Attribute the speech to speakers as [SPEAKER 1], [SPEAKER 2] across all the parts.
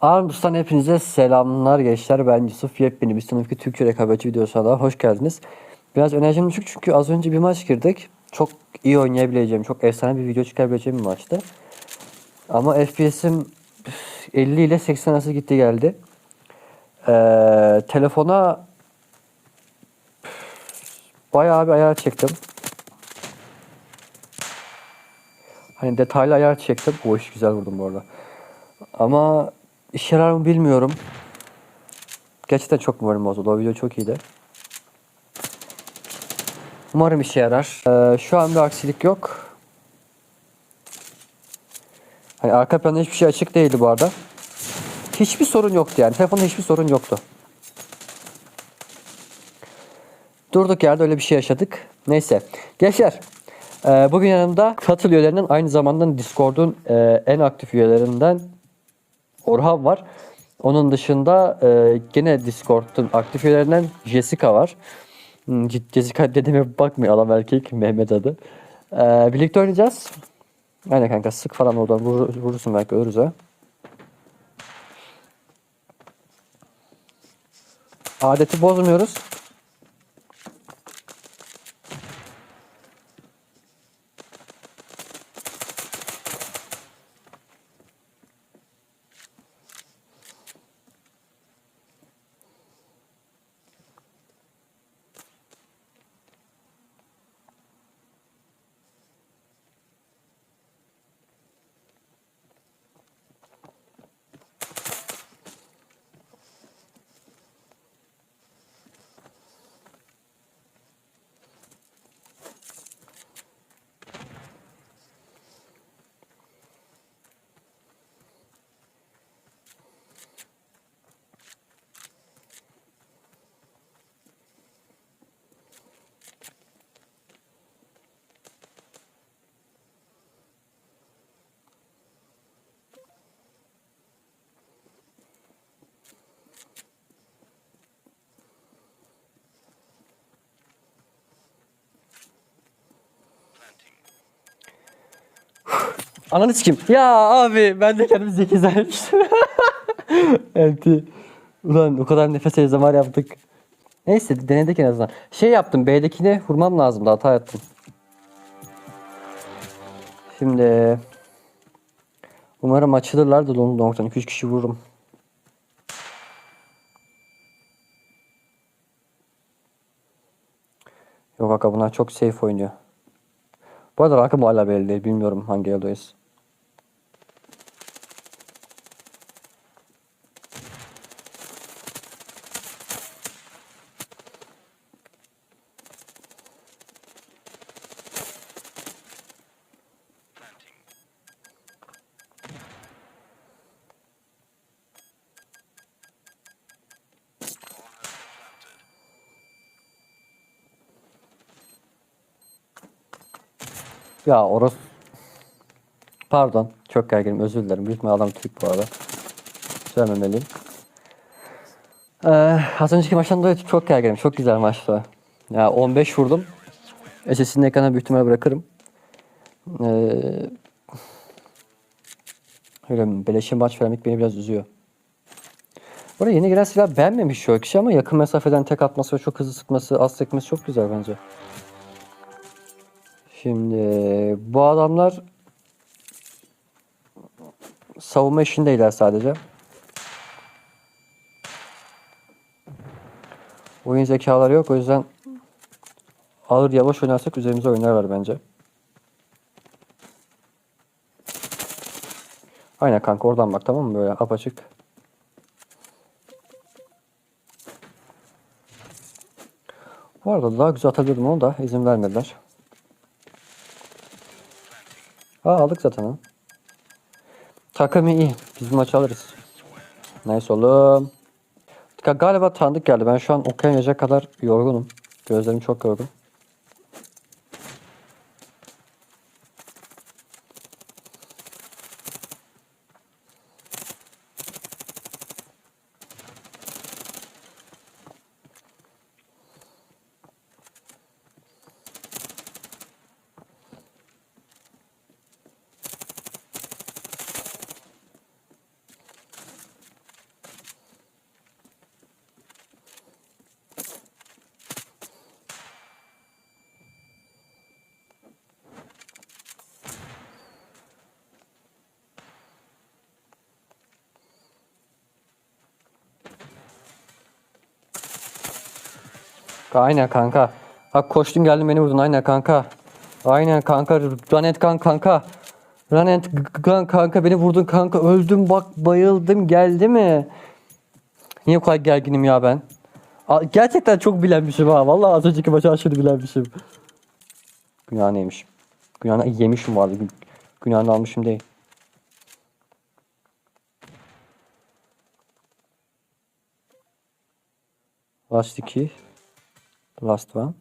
[SPEAKER 1] Armus'tan hepinize selamlar gençler. Ben Yusuf. Yepyeni bir sınıf 2 Türkçe rekabetçi videosuna daha hoş geldiniz. Biraz enerjim düşük çünkü az önce bir maç girdik. Çok iyi oynayabileceğim, çok efsane bir video çıkarabileceğim bir maçtı. Ama FPS'im 50 ile 80 arası gitti geldi. Ee, telefona bayağı bir ayar çektim. Hani detaylı ayar çektim. O iş güzel vurdum bu arada. Ama işe yarar mı bilmiyorum. Gerçekten çok moralim bozuldu. O video çok iyiydi. Umarım işe yarar. Ee, şu an bir aksilik yok. Hani arka planda hiçbir şey açık değildi bu arada. Hiçbir sorun yoktu yani. Telefonda hiçbir sorun yoktu. Durduk yerde öyle bir şey yaşadık. Neyse. Gençler. e, bugün yanımda katıl üyelerinden aynı zamanda Discord'un e, en aktif üyelerinden Orhan var. Onun dışında e, gene Discord'un aktif üyelerinden Jessica var. Hmm, Jessica dediğime bakmıyor adam erkek Mehmet adı. E, birlikte oynayacağız. Aynen kanka sık falan oradan vur, vurursun belki ölürüz ha. Adeti bozmuyoruz. Ananı sikim. Ya abi ben de kendimi zeki zannetmiştim. Enti. Ulan o kadar nefes ASMR yaptık. Neyse denedik en azından. Şey yaptım B'dekine vurmam lazımdı hata yaptım. Şimdi umarım açılırlar da long long'dan 2-3 kişi vururum. Yok kanka bunlar çok safe oynuyor. Bu arada rakım hala belli değil. Bilmiyorum hangi eldayız. Ya orası... Pardon. Çok gerginim. Özür dilerim. Büyük bir adam Türk bu arada. Söylememeliyim. Ee, az önceki maçtan dolayı çok gerginim. Çok güzel maçtı. Ya 15 vurdum. SS'ini ekrana büyük ihtimalle bırakırım. Ee, öyle beleşe maç vermek beni biraz üzüyor. Bu arada yeni giren silah beğenmemiş çoğu kişi ama yakın mesafeden tek atması ve çok hızlı sıkması, az sekmesi çok güzel bence. Şimdi bu adamlar savunma işindeyler sadece. Oyun zekaları yok o yüzden ağır yavaş oynarsak üzerimize oynarlar bence. Aynen kanka oradan bak tamam mı böyle apaçık. Bu arada daha güzel atabilirdim onu da izin vermediler. Aa aldık zaten ha. Takım iyi. Biz bu maçı alırız. Nice oğlum. Ga- Galiba tanıdık geldi. Ben şu an okuyamayacak kadar yorgunum. Gözlerim çok yorgun. Aynen kanka. Bak koştun geldin beni vurdun aynen kanka. Aynen kanka. Ranet kan kanka. Ranet kan kanka beni vurdun kanka. Öldüm bak bayıldım geldi mi? Niye bu kadar gerginim ya ben? Gerçekten çok bilenmişim ha. Vallahi az önceki maçı aşırı bilenmişim. Günah neymiş? Günahını yemişim vardı. Gün- Günahını almışım değil. Last 2. Last one.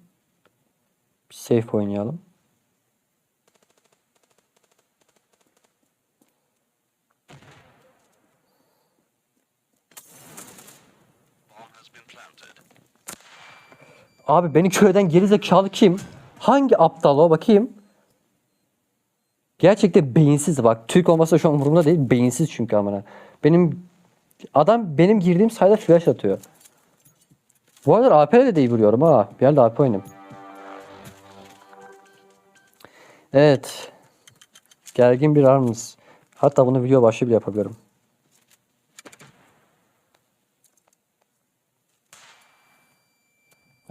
[SPEAKER 1] Bir safe oynayalım. Abi beni köyden geri zekalı kim? Hangi aptal o bakayım. Gerçekten beyinsiz bak. Türk olmasa şu an umurumda değil. Beyinsiz çünkü amına. Benim adam benim girdiğim sayede flash atıyor. Bu arada AP'le de iyi vuruyorum ha. Bir yerde AP oynayayım. Evet. Gergin bir arms. Hatta bunu video başlığı bile yapabilirim.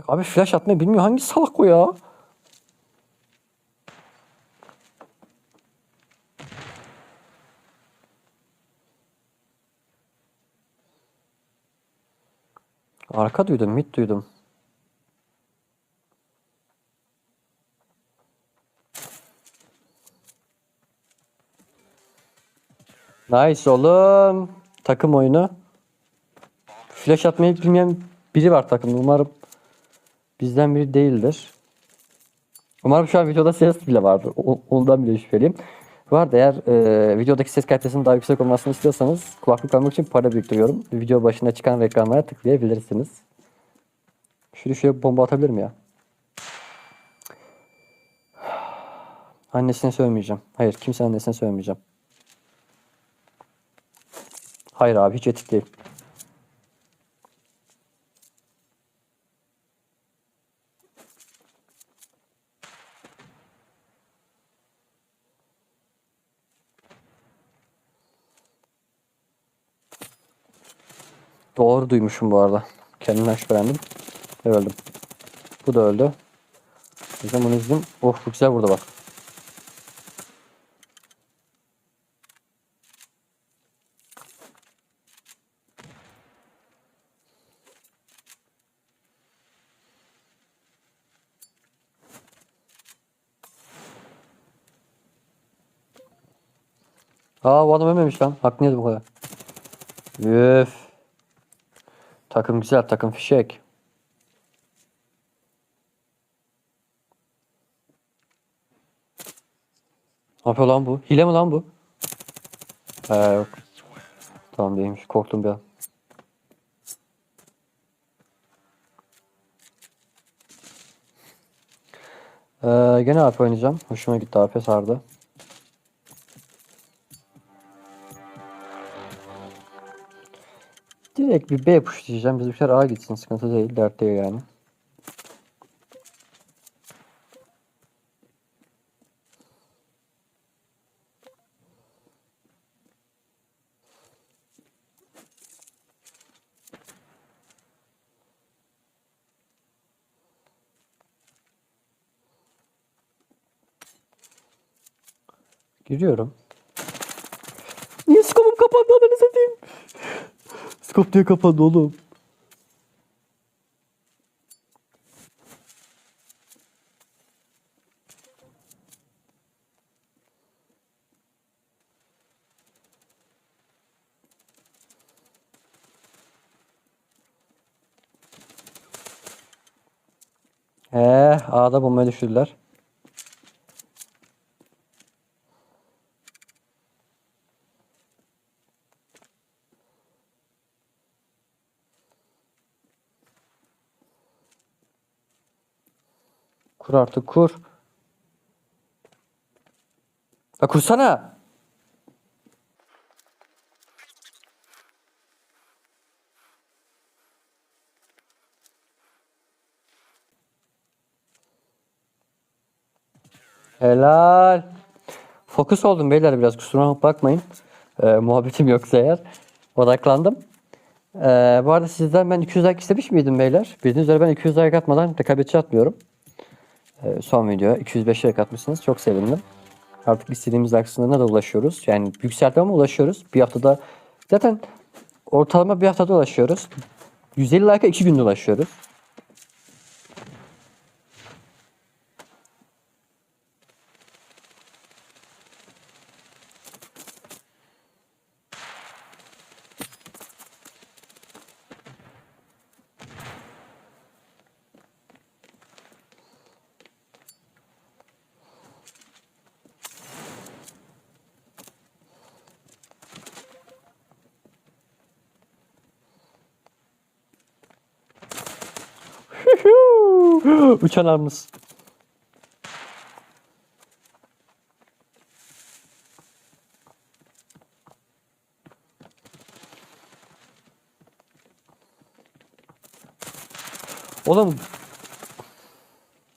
[SPEAKER 1] Abi flash atmayı bilmiyor. Hangi salak o ya? Arka duydum, mid duydum. Nice oğlum. Takım oyunu. Flash atmayı bilmeyen biri var takımda. Umarım bizden biri değildir. Umarım şu an videoda ses bile vardır. Ondan bile şüpheliyim. Bu arada eğer e, videodaki ses kalitesinin daha yüksek olmasını istiyorsanız kulaklık almak için para biriktiriyorum. Video başında çıkan reklamlara tıklayabilirsiniz. Şuraya şuraya bomba atabilir mi ya? Annesine söylemeyeceğim. Hayır kimse annesine söylemeyeceğim. Hayır abi hiç etik değil. Doğru duymuşum bu arada. Kendimden şüphelendim. Ve öldüm. Bu da öldü. O bunu izledim. Oh bu güzel burada bak. Aa bu adam ölmemiş lan. Hakkı neydi bu kadar? Üf. Takım güzel takım fişek. Ne yapıyor lan bu? Hile mi lan bu? Ee, yok. Tamam değilmiş. Korktum bir an. Ee, gene AP oynayacağım. Hoşuma gitti AP sardı. Direkt bir B pushlayacağım. Bizimkiler A gitsin. Sıkıntı değil. Dert değil yani. Giriyorum. Niye skopum kapandı ananı satayım? Skop niye kapandı oğlum? Ee, A'da bombayı düşürdüler. Kur artık kur. Ya kursana. Helal. Fokus oldum beyler biraz kusuruma bakmayın. Ee, muhabbetim yoksa eğer. Odaklandım. Ee, bu arada sizden ben 200 like istemiş miydim beyler? Bildiğiniz üzere ben 200 like atmadan rekabetçi atmıyorum. Ee, son video 205 like atmışsınız. Çok sevindim. Artık istediğimiz like sınırına da ulaşıyoruz. Yani yükseltmeme ulaşıyoruz. Bir haftada zaten ortalama bir haftada ulaşıyoruz. 150 like'a 2 günde ulaşıyoruz. Uçan armız. Oğlum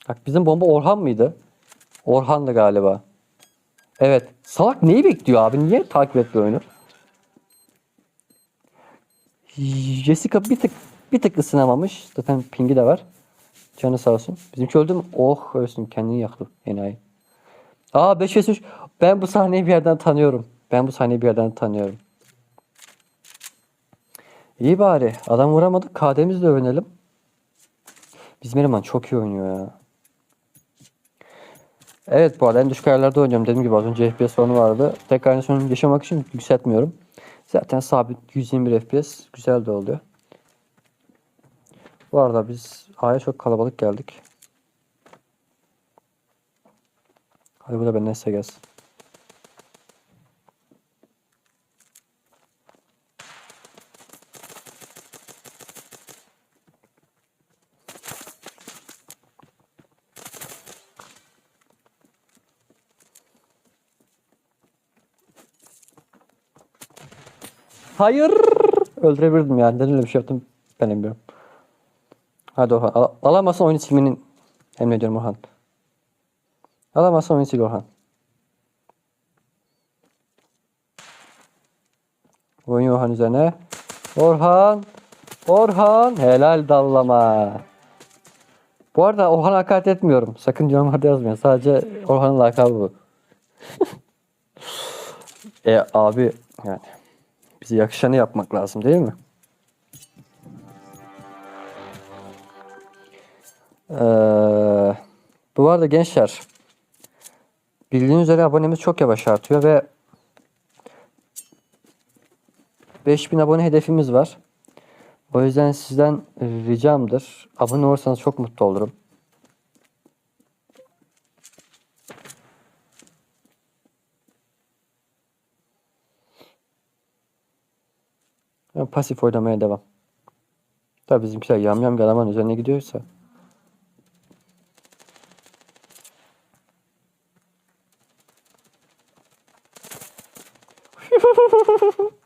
[SPEAKER 1] Bak bizim bomba Orhan mıydı? Orhan'dı galiba. Evet. Salak neyi bekliyor abi? Niye takip etmiyor oyunu? Jessica bir tık bir tık ısınamamış. Zaten pingi de var. Canı sağ olsun. Bizimki öldü mü? Oh ölsün. Kendini yaktı. Enayi. Aa 5 vs 3. Ben bu sahneyi bir yerden tanıyorum. Ben bu sahneyi bir yerden tanıyorum. İyi bari. Adam vuramadık. KD'mizle övünelim. Bizim eleman çok iyi oynuyor ya. Evet bu arada en düşük ayarlarda oynuyorum. Dediğim gibi az önce FPS sorunu vardı. Tekrar aynı sorunu yaşamak için yükseltmiyorum. Zaten sabit 121 FPS. Güzel de oluyor. Bu arada biz A'ya çok kalabalık geldik. Hadi bu da benden size gelsin. Hayır. Öldürebilirdim yani. Neden öyle bir şey yaptım ben bilmiyorum. Hadi Orhan. Al alamazsan oyunu silmenin emin ediyorum Orhan. Alamazsan oyunu sil Orhan. Oyun Orhan üzerine. Orhan. Orhan. Helal dallama. Bu arada Orhan'a hakaret etmiyorum. Sakın yorumlarda yazmayın. Sadece Orhan'ın lakabı bu. e abi yani bize yakışanı yapmak lazım değil mi? Ee, bu arada gençler bildiğiniz üzere abonemiz çok yavaş artıyor ve 5000 abone hedefimiz var. O yüzden sizden ricamdır. Abone olursanız çok mutlu olurum. Pasif oynamaya devam. Tabii bizimkiler yamyam galaman üzerine gidiyorsa.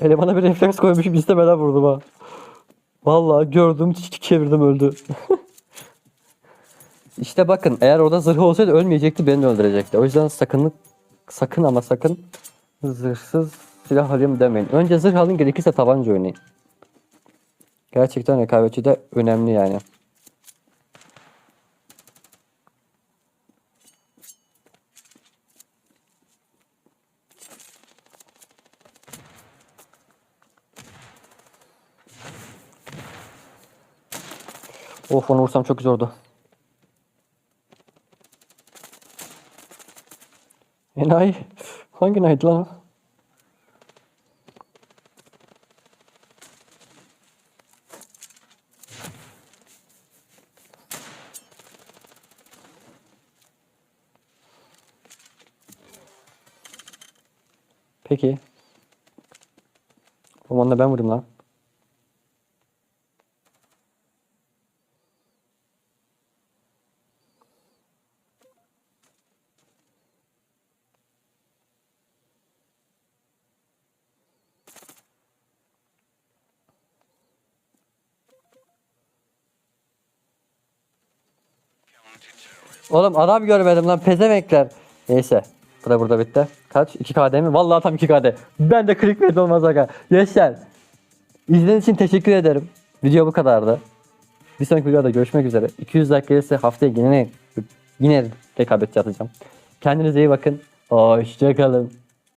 [SPEAKER 1] Elemana bir refleks koymuşum istemeden vurdum ha. Vallahi gördüm çevirdim öldü. işte bakın eğer orada zırhı olsaydı ölmeyecekti beni öldürecekti. O yüzden sakın sakın ama sakın zırhsız silah alayım demeyin. Önce zırh alın gerekirse tabanca oynayın. Gerçekten rekabetçi de önemli yani. Of onu vursam çok güzel oldu. Enayi. Hangi naydı lan o? Peki. Romanla ben vurayım lan. Oğlum adam görmedim lan pezemekler. Neyse. Bu da burada bitti. Kaç? 2KD mi? Vallahi tam 2KD. Ben de clickbait olmaz aga. Gençler. İzlediğiniz için teşekkür ederim. Video bu kadardı. Bir sonraki videoda görüşmek üzere. 200 like gelirse haftaya yine yine rekabetçi atacağım. Kendinize iyi bakın. Hoşçakalın.